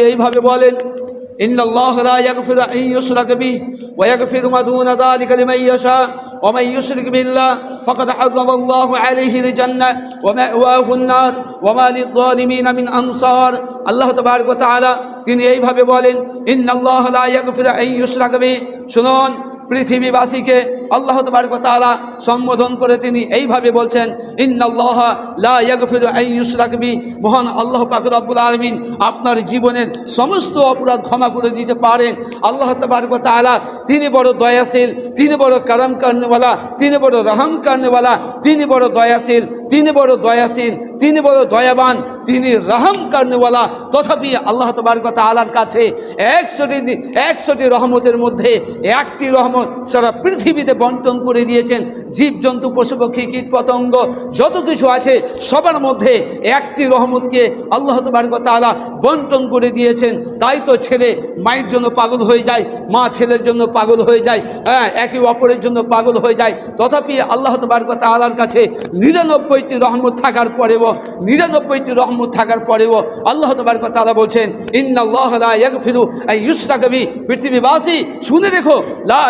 এইভাবে বলেন إن الله لا يغفر أن يشرك به ويغفر ما دون ذلك لمن يشاء ومن يشرك بالله فقد حرم الله عليه الجنة ومأواه النار وما للظالمين من أنصار الله تبارك وتعالى তিনি এইভাবে বলেন إن الله لا يغفر أن يشرك به শুনুন পৃথিবীবাসীকে আল্লাহ তবারক তাআলা সম্বোধন করে তিনি এইভাবে বলছেন, ইন্নাল্লাহ লা ইয়াগফিরু আন ইউশরাক বি। মহান আল্লাহ পাক রব্বুল আলামিন আপনার জীবনের সমস্ত অপরাধ ক্ষমা করে দিতে পারেন। আল্লাহ তবারক তাআলা তিনি বড় দয়াশীল, তিনি বড় কারাম কারণেওয়ালা তিনি বড় রহম কারণেওয়ালা তিনি বড় দয়াশীল, তিনি বড় দয়াশীল, তিনি বড় দয়াবান, তিনি রহম কারণেওয়ালা তথাপি আল্লাহ তবারক তাআলার কাছে একশোটি একশোটি রহমতের মধ্যে একটি রহমত সারা পৃথিবীতে বন্টন করে দিয়েছেন। জীবজন্তু, পশুপক্ষী, কীট পতঙ্গ, যত কিছু আছে, সবার মধ্যে একটি রহমতকে আল্লাহ তবারক তাআলা বন্টন করে দিয়েছেন। তাই তো ছেলে মায়ের জন্য পাগল হয়ে যায়, মা ছেলের জন্য পাগল হয়ে যায় হ্যাঁ একে অপরের জন্য পাগল হয়ে যায়। তথাপি আল্লাহ তবারক তাআলার কাছে নিরানব্বইটি রহমত থাকার পরেও, নিরানব্বইটি রহমত থাকার পরেও আল্লাহ তবারক তাআলা বলছেন, ইন্নাল্লাহ লা ইয়াগফিরু আন ইউশরাকা বি পৃথিবীবাসী, শুনে দেখো, লা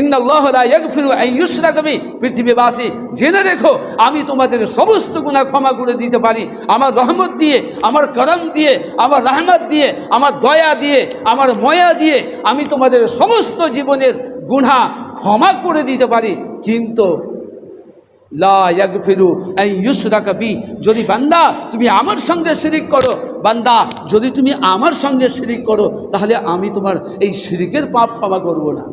ইন্নাল্লাহ ইয়াগফিরু আন ইউশরাকা পৃথিবীবাসী। জেনে রেখো, আমি তোমাদের সমস্ত গুনাহ ক্ষমা করে দিতে পারি। আমার রহমত দিয়ে, আমার করম দিয়ে, আমার রহমত দিয়ে, আমার দয়া দিয়ে, আমার ময়া দিয়ে আমি তোমাদের সমস্ত জীবনের গুনাহ ক্ষমা করে দিতে পারি। কিন্তু লা ইয়াগফিরু আন ইউশরাকা বি, যদি বান্দা তুমি আমার সঙ্গে শিরিক করো, বান্দা যদি তুমি আমার সঙ্গে শিরিক করো, তাহলে আমি তোমার এই শিরিকের পাপ ক্ষমা করব না।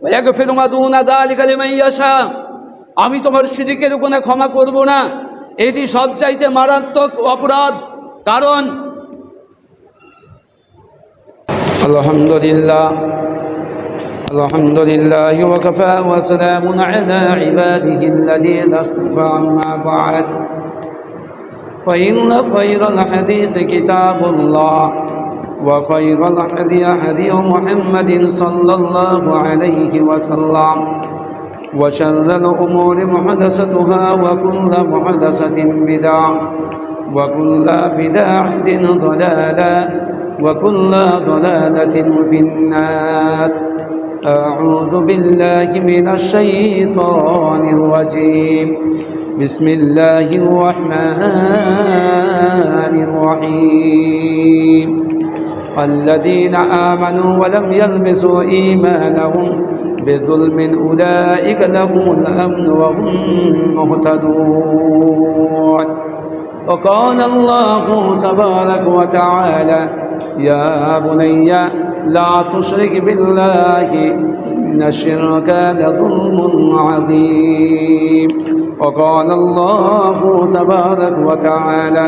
ওয়াগফিরু মা দুনা যালিকা লিমান ইয়াশা আমি তোমার শিরিকের কোনো ক্ষমা করব না এটি সবচাইতে মারাত্মক অপরাধ কারণ আলহামদুলিল্লাহ الحمد لله وكفى وسلام على عباده الذين اصطفى عما بعد فإن خير الحديث كتاب الله وخير الهدي هدي محمد صلى الله عليه وسلم. وشر الأمور محدثتها وكل محدثة بدعة وكل بدعة ضلالة وكل ضلالة في النار. أعوذ بالله من الشيطان الرجيم. بسم الله الرحمن الرحيم. الذين آمنوا ولم يلبسوا إيمانهم بظلم أولئك لهم الأمن وهم مهتدون. وقال الله تبارك وتعالى يا بني لا تشرك بالله إن الشرك لظلم عظيم. وقال الله تبارك وتعالى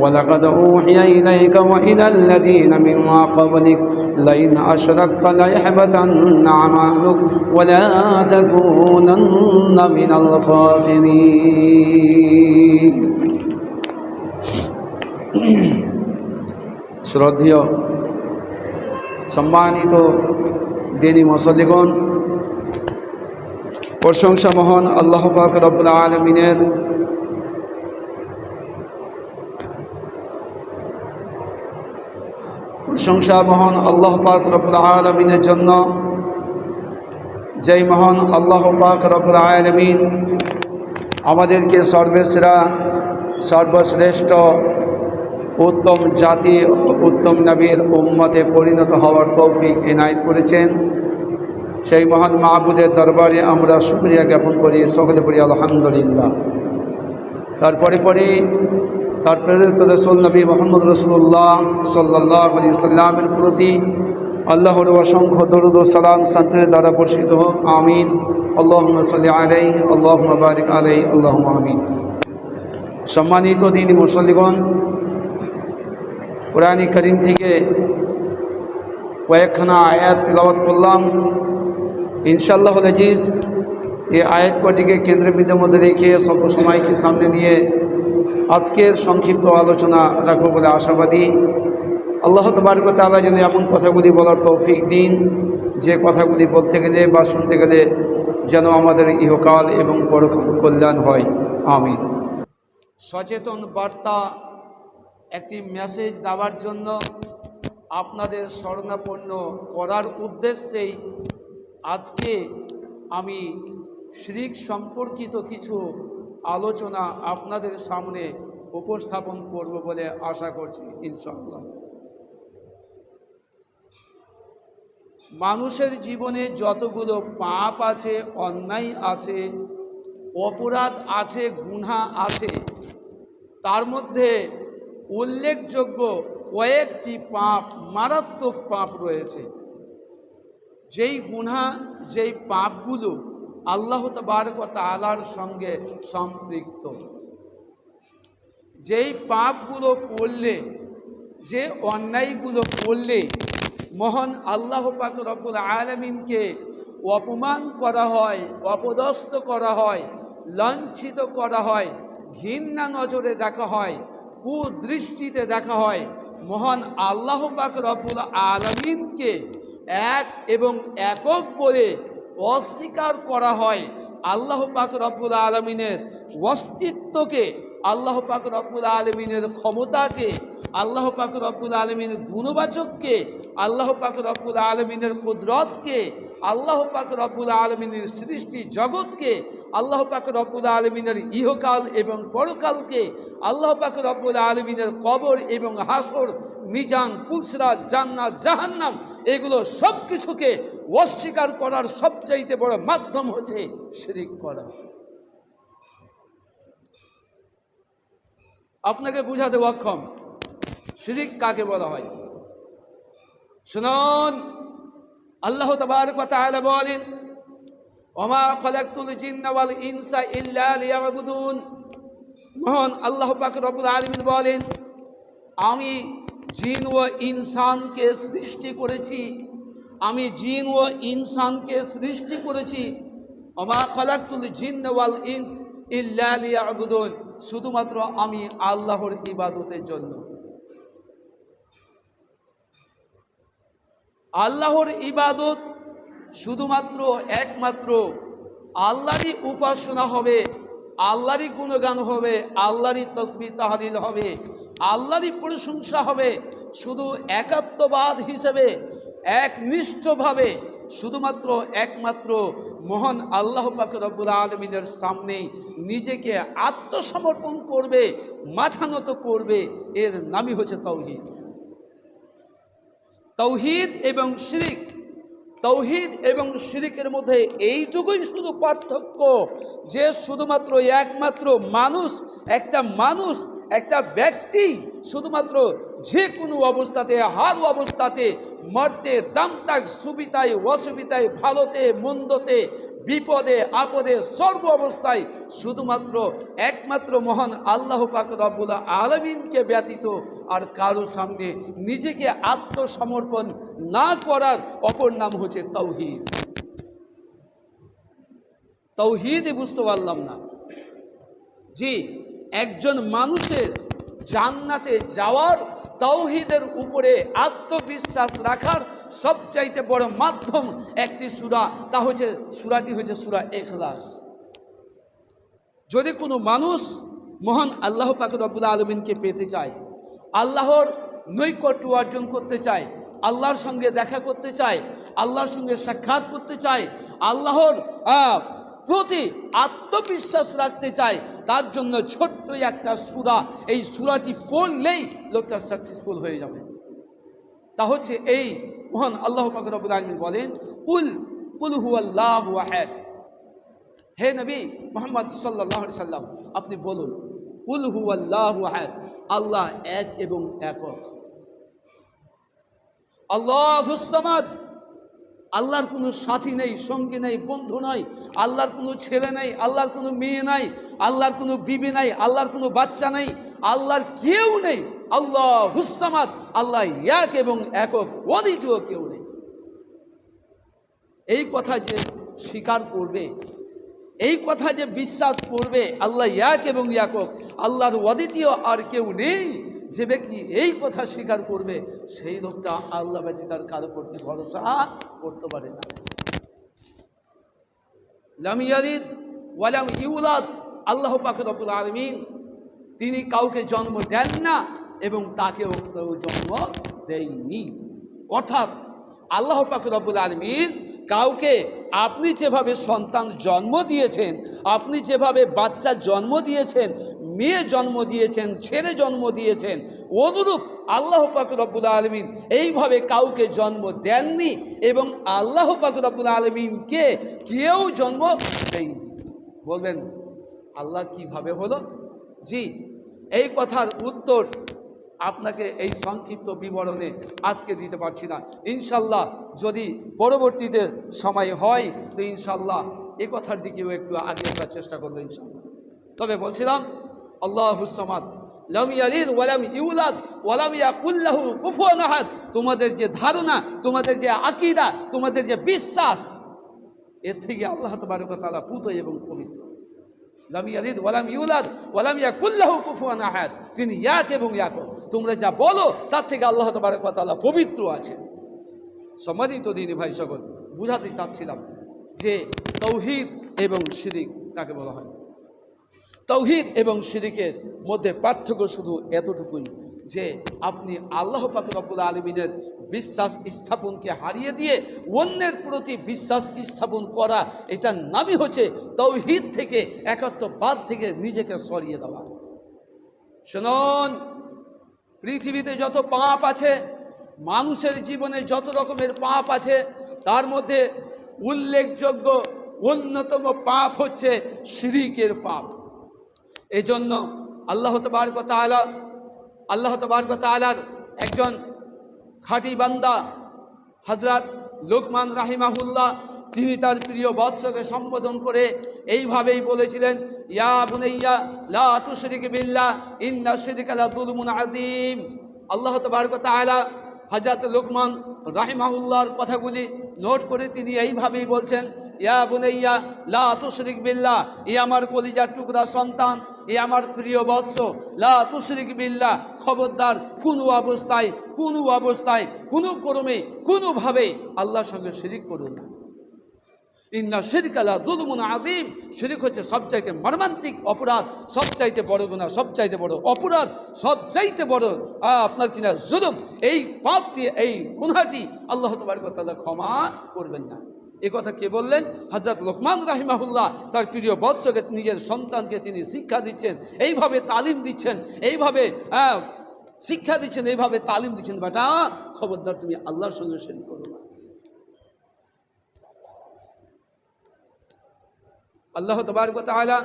ولقد أوحي إليك وإلى الذين من قبلك لئن أشركت ليحبطن أعمالك ولا تكونن من الخاسرين শ্রদ্ধেয় সম্মানিত দিনী মুসল্লিগণ প্রশংসা মহান আল্লাহ পাক রব্বুল আলমিনের। প্রশংসা মহান আল্লাহ পাক রব্বুল আলমিনের জন্য। যেই মহান আল্লাহ পাক রব্বুল আলমিন আমাদেরকে সর্বেশ্রা সর্বশ্রেষ্ঠ উত্তম জাতি, উত্তম নবীর উম্মতে পরিণত হওয়ার তৌফিক এনায়ত করেছেন। সেই মহান মাহবুদের দরবারে আমরা শুক্রিয়া জ্ঞাপন করি, সকলে পড়ি আলহামদুলিল্লাহ। তারপরে পরে তার প্রেরিত রসুল নবী মোহাম্মদ রসুল্লাহ সাল্লাহ আলী সাল্লামের প্রতি আল্লাহর অসংখ্য দরুদ সালাম শান্তির দ্বারা বর্ষিত হোক, আমিন। আল্লাহ সাল্লি আলাই আল্লাহ বারিক আলাই আল্লাহ আমিন। সম্মানিত দিন মুসল্লিগণ, কোরআনী করিম থেকে কয়েকখানা আয়াত তিলাবাত করলাম। ইনশাল্লাহ আজিজ এই আয়াত কটিকে কেন্দ্রবিন্দুর মধ্যে রেখে স্বল্প সময়কে সামনে নিয়ে আজকের সংক্ষিপ্ত আলোচনা রাখব বলে আশাবাদী। আল্লাহ তবারক তালা যেন এমন কথাগুলি বলার তৌফিক দিন, যে কথাগুলি বলতে গেলে বা শুনতে গেলে যেন আমাদের ইহকাল এবং পরকাল কল্যাণ হয়। আমিন। সচেতন বার্তা, একটি মেসেজ দেওয়ার জন্য আপনাদের স্মরণাপন্ন করার উদ্দেশ্যেই আজকে আমি শ্রিক সম্পর্কিত কিছু আলোচনা আপনাদের সামনে উপস্থাপন করব বলে আশা করছি, ইনশাআল্লাহ। মানুষের জীবনে যতগুলো পাপ আছে, অন্যায় আছে, অপরাধ আছে গুণা আছে, তার মধ্যে উল্লেখযোগ্য কয়েকটি পাপ মারাত্মক পাপ রয়েছে। যেই গুণা যেই পাপগুলো আল্লাহ তবারক তালার সঙ্গে সম্পৃক্ত। যেই পাপগুলো করলে, যে অন্যায়গুলো করলে মহান আল্লাহ পাক রব্বুল আলমিনকে অপমান করা হয়, অপদস্থ করা হয়, লাঞ্ছিত করা হয়, ঘৃণা নজরে দেখা হয়, কুদৃষ্টিতে দেখা হয়, মহান আল্লাহ পাক রব্বুল আলমিনকে এক এবং একক বলে অস্বীকার করা হয়। আল্লাহ পাক রব্বুল আলমিনের অস্তিত্বকে আল্লাহ পাক রব্বুল আলমিনের ক্ষমতাকে, আল্লাহ পাক রব্বুল আলমিনের গুণবাচককে, আল্লাহ পাক রব্বুল আলমিনের কুদরতকে, আল্লাহ পাক রব্বুল আলমিনের সৃষ্টি জগৎকে, আল্লাহ পাক রব্বুল আলমিনের ইহকাল এবং পরকালকে, আল্লাহ পাক রব্বুল আলমিনের কবর এবং হাসর, মিজান পুলসরা জান্নাত, জাহান্নাম, এগুলো সব কিছুকে অস্বীকার করার সবচাইতে বড় মাধ্যম হচ্ছে শিরিক করা। আপনাকে বুঝাতে অক্ষম। শিরিক কাকে বলা হয়? শুনুন। আল্লাহ তবারক বলেন ইনসা আল্লাহ বলেন, আমি জিন ও ইনসানকে সৃষ্টি করেছি। আমি জিন ও ইনসানকে সৃষ্টি করেছি। ওমা খালাকতুল জিন্না ওয়াল ইনস ইল্লা শুধুমাত্র আমি আল্লাহর ইবাদতের জন্য। আল্লাহর ইবাদত শুধুমাত্র একমাত্র আল্লাহরই উপাসনা হবে, আল্লাহরই গুণগান হবে, আল্লাহরই তসবি তাহারিল হবে, আল্লাহরই প্রশংসা হবে। শুধু একাত্মবাদ হিসেবে, একনিষ্ঠভাবে শুধুমাত্র একমাত্র মহান আল্লাহ পাক রব্বুল আলমিনের সামনে নিজেকে আত্মসমর্পণ করবে, মাথা নত করবে, এর নামই হচ্ছে তৌহিদ। তৌহিদ এবং শিরিক তৌহিদ এবং শিরিকের মধ্যে এইটুকুই শুধু পার্থক্য যে শুধুমাত্র একমাত্র মানুষ, একটা মানুষ, একটা ব্যক্তি শুধুমাত্র যে কোনো অবস্থাতে, হার অবস্থাতে, মর্তে, দামতাক সুবিধায় অসুবিধায় ভালোতে, মন্দতে বিপদে, আপদে, সর্ব অবস্থায় শুধুমাত্র একমাত্র মহান আল্লাহ পাক রব্বুল আলমিনকে ব্যতীত আর কারও সামনে নিজেকে আত্মসমর্পণ না করার অপর নাম হচ্ছে তৌহিদ। তৌহিদই বুঝতে পারলাম না। জি, একজন মানুষের জান্নাতে যাওয়ার তৌহিদের উপরে আত্মবিশ্বাস রাখার সবচাইতে বড় মাধ্যম একটি সুরা, তা হচ্ছে, সুরাটি হচ্ছে সুরা এখলাস যদি কোনো মানুষ মহান আল্লাহ পাক রব্বুল আলমিনকে পেতে চায়, আল্লাহর নৈকট্য অর্জন করতে চায়, আল্লাহর সঙ্গে দেখা করতে চায়, আল্লাহর সঙ্গে সাক্ষাৎ করতে চায়, আল্লাহর প্রতি আত্মবিশ্বাস রাখতে চায়, তার জন্য ছোট্ট একটা সুরা। এই সুরাটি পড়লেই লোকটা সাকসেসফুল হয়ে যাবে। তা হচ্ছে এই মহান আল্লাহ পাকরবুল আলমিন বলেন, কুল কুল হু আল্লাহ আহাদ। হে নবী মোহাম্মদ সাল্লাহ সাল্লাম, আপনি বলুন, কুল হু আল্লাহ আহাদ? আল্লাহ এক এবং একক। আল্লাহ হুসামাদ আল্লাহর কোনো সাথী নেই, সঙ্গী নেই, বন্ধু নয় আল্লাহর কোনো ছেলে নেই, আল্লাহর কোনো মেয়ে নাই, আল্লাহর কোনো বিবি নাই, আল্লাহর কোনো বাচ্চা নেই, আল্লাহর কেউ নেই আল্লাহ হুসামাত আল্লাহ এক এবং একক, অদ্বিতীয় কেউ নেই। এই কথা যে স্বীকার করবে, এই কথা যে বিশ্বাস করবে, আল্লাহ এক এবং একক, আল্লাহর অদ্বিতীয় আর কেউ নেই যে ব্যক্তি এই কথা স্বীকার করবে, সেই লোকটা আল্লাহ ব্যতীত তার কারও প্রতি ভরসা করতে পারে না। লাম ইয়ালিদ ওয়ালাম ইউলাদ, আল্লাহ পাক রব্বুল আলমিন, তিনি কাউকে জন্ম দেন না এবং তাকেও কেউ জন্ম দেয়নি। অর্থাৎ আল্লাহ পাক রব্বুল আলমিন কাউকে আপনি যেভাবে সন্তান জন্ম দিয়েছেন, আপনি যেভাবে বাচ্চা জন্ম দিয়েছেন মেয়ে জন্ম দিয়েছেন, ছেলে জন্ম দিয়েছেন, অনুরূপ আল্লাহ পাক রব্বুল আলমিন এইভাবে কাউকে জন্ম দেননি এবং আল্লাহ পাক রব্বুল আলমিনকে কেউ জন্ম দেয়নি। বলবেন, আল্লাহ কীভাবে হলো? জি, এই কথার উত্তর আপনাকে এই সংক্ষিপ্ত বিবরণে আজকে দিতে পারছি না। ইনশাল্লাহ যদি পরবর্তীতে সময় হয়, তো ইনশাল্লাহ এ কথার দিকেও একটু আগে চেষ্টা করব ইনশাল্লাহ তবে বলছিলাম আল্লাহ হুসমাদ লাম ইয়ালিদ ওয়ালাম ইউলাদ ওয়ালাম ইয়াকুল্লাহু তোমাদের যে ধারণা, তোমাদের যে আকীদা, তোমাদের যে বিশ্বাস, এর থেকে আল্লাহ তাআলা পুত এবং পবিত্র। লাম ইয়ালিদ ওয়ালাম ইউলাদ ওয়ালাম ইয়াকুল্লাহু কুফুয়ান আহাদ। তিনি ইয়াক এবং ইয়াক তোমরা যা বলো, তার থেকে আল্লাহ তবারক তাআলা পবিত্র আছে সম্মানিত দিনী ভাই সকল, বুঝাতে চাচ্ছিলাম যে তৌহিদ এবং শিরিক কাকে বলা হয়? তৌহিদ এবং শিরিকের মধ্যে পার্থক্য শুধু এতটুকুই যে আপনি আল্লাহ পাক রব্বুল আলমিনের বিশ্বাস স্থাপনকে হারিয়ে দিয়ে অন্যের প্রতি বিশ্বাস স্থাপন করা এটার নামই হচ্ছে তৌহিদ থেকে একাত্মবাদ থেকে নিজেকে সরিয়ে দেওয়া। শুনুন, পৃথিবীতে যত পাপ আছে, মানুষের জীবনে যত রকমের পাপ আছে, তার মধ্যে উল্লেখযোগ্য অন্যতম পাপ হচ্ছে শিরিকের পাপ। এই জন্য আল্লাহ তবারক তালা আল্লাহ তবারক তালার একজন খাঁটি বান্দা হজরত লোকমান রাহিমাহুল্লাহ, তিনি তার প্রিয় বৎসকে সম্বোধন করে এইভাবেই বলেছিলেন, ইয়া বুনাইয়া, লা তুশরিক বিল্লাহ, ইন্না শিরকা লা যুলমুন আযীম। আল্লাহ তবারক তাআলা হজরত লোকমান রাহিমাহুল্লাহর কথাগুলি নোট করে তিনি এইভাবেই বলছেন, ইয়া বুনাইয়া, লা তুশরিক বিল্লা ই আমার কলিজার টুকরা সন্তান, এ আমার প্রিয় বৎস, লা তুশরিক বিল্লা খবরদার, কোনো অবস্থায় কোনো অবস্থায়, কোনো ক্রমে কোনোভাবে আল্লাহর সঙ্গে শিরিক করুন না। ইন্না শিরকালা দুলমুন আদিম শিরিক হচ্ছে সবচাইতে মর্মান্তিক অপরাধ, সবচাইতে বড় গুণা সবচাইতে বড় অপরাধ, সবচাইতে বড় আপনার কিনা জুলুম। এই পাপ দিয়ে, এই গুণাটি আল্লাহ কথা ক্ষমা করবেন না। এ কথা কে বললেন? হজরত লোকমান রাহিমাহুল্লাহ, তার প্রিয় বৎসকে, নিজের সন্তানকে তিনি শিক্ষা দিচ্ছেন, এইভাবে তালিম দিচ্ছেন, এইভাবে শিক্ষা দিচ্ছেন, এইভাবে তালিম দিচ্ছেন। বেটা, খবরদার, তুমি আল্লাহর সঙ্গে শেয়ার করো। আল্লাহ তবারক তাআলা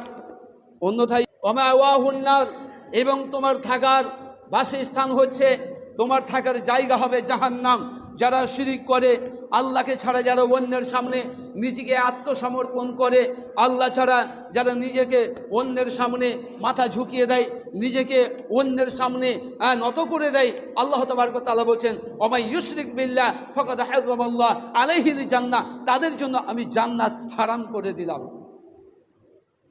অন্যথায় অমা ওয়াহুন্নার এবং তোমার থাকার বাসস্থান হচ্ছে, তোমার থাকার জায়গা হবে জাহান্নাম। যারা শিরিক করে, আল্লাহকে ছাড়া যারা অন্যের সামনে নিজেকে আত্মসমর্পণ করে, আল্লাহ ছাড়া যারা নিজেকে অন্যের সামনে মাথা ঝুঁকিয়ে দেয়, নিজেকে অন্যের সামনে নত করে দেয়, আল্লাহ তবারক তাআলা বলছেন অমাই ইউশরিক বিল্লাহ ফকাদ হারামাল্লাহ আলাইহিল জান্নাহ তাদের জন্য আমি জান্নাত হারাম করে দিলাম।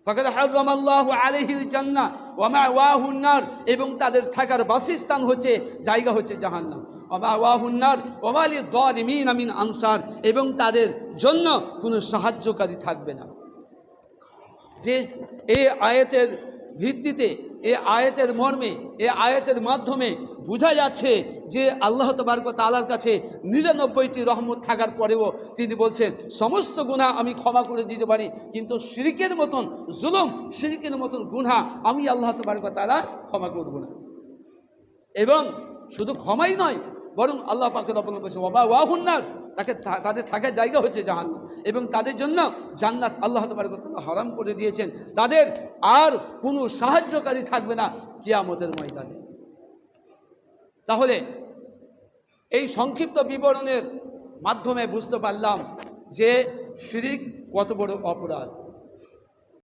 ফকদ হাজম আল্লাহ আলহিল জান্না এবং তাদের থাকার বাসস্থান হচ্ছে, জায়গা হচ্ছে জাহান্নাম। ওমা ওয়াহুন্নার ওমালি দিমিন আমিন আনসার, এবং তাদের জন্য কোনো সাহায্যকারী থাকবে না। যে এই আয়াতের ভিত্তিতে এ আয়াতের মর্মে, এ আয়াতের মাধ্যমে বোঝা যাচ্ছে যে আল্লাহ তবারক তালার কাছে নিরানব্বইটি রহমত থাকার পরেও তিনি বলছেন, সমস্ত গুণা আমি ক্ষমা করে দিতে পারি, কিন্তু শিরিকের মতন জুলুম, শিরিকের মতন গুণা আমি আল্লাহ তবারক তালা ক্ষমা করব না। এবং শুধু ক্ষমাই নয়, বরং আল্লাহ পাকে রপন করেছে বাবা ওয়াহুন্নার তাকে তাদের থাকার জায়গা হচ্ছে জাহান এবং তাদের জন্য জান্নাত আল্লাহ তাআলা হারাম করে দিয়েছেন। তাদের আর কোনো সাহায্যকারী থাকবে না কিয়ামতের ময়দানে। তাহলে এই সংক্ষিপ্ত বিবরণের মাধ্যমে বুঝতে পারলাম যে শিরিক কত বড় অপরাধ।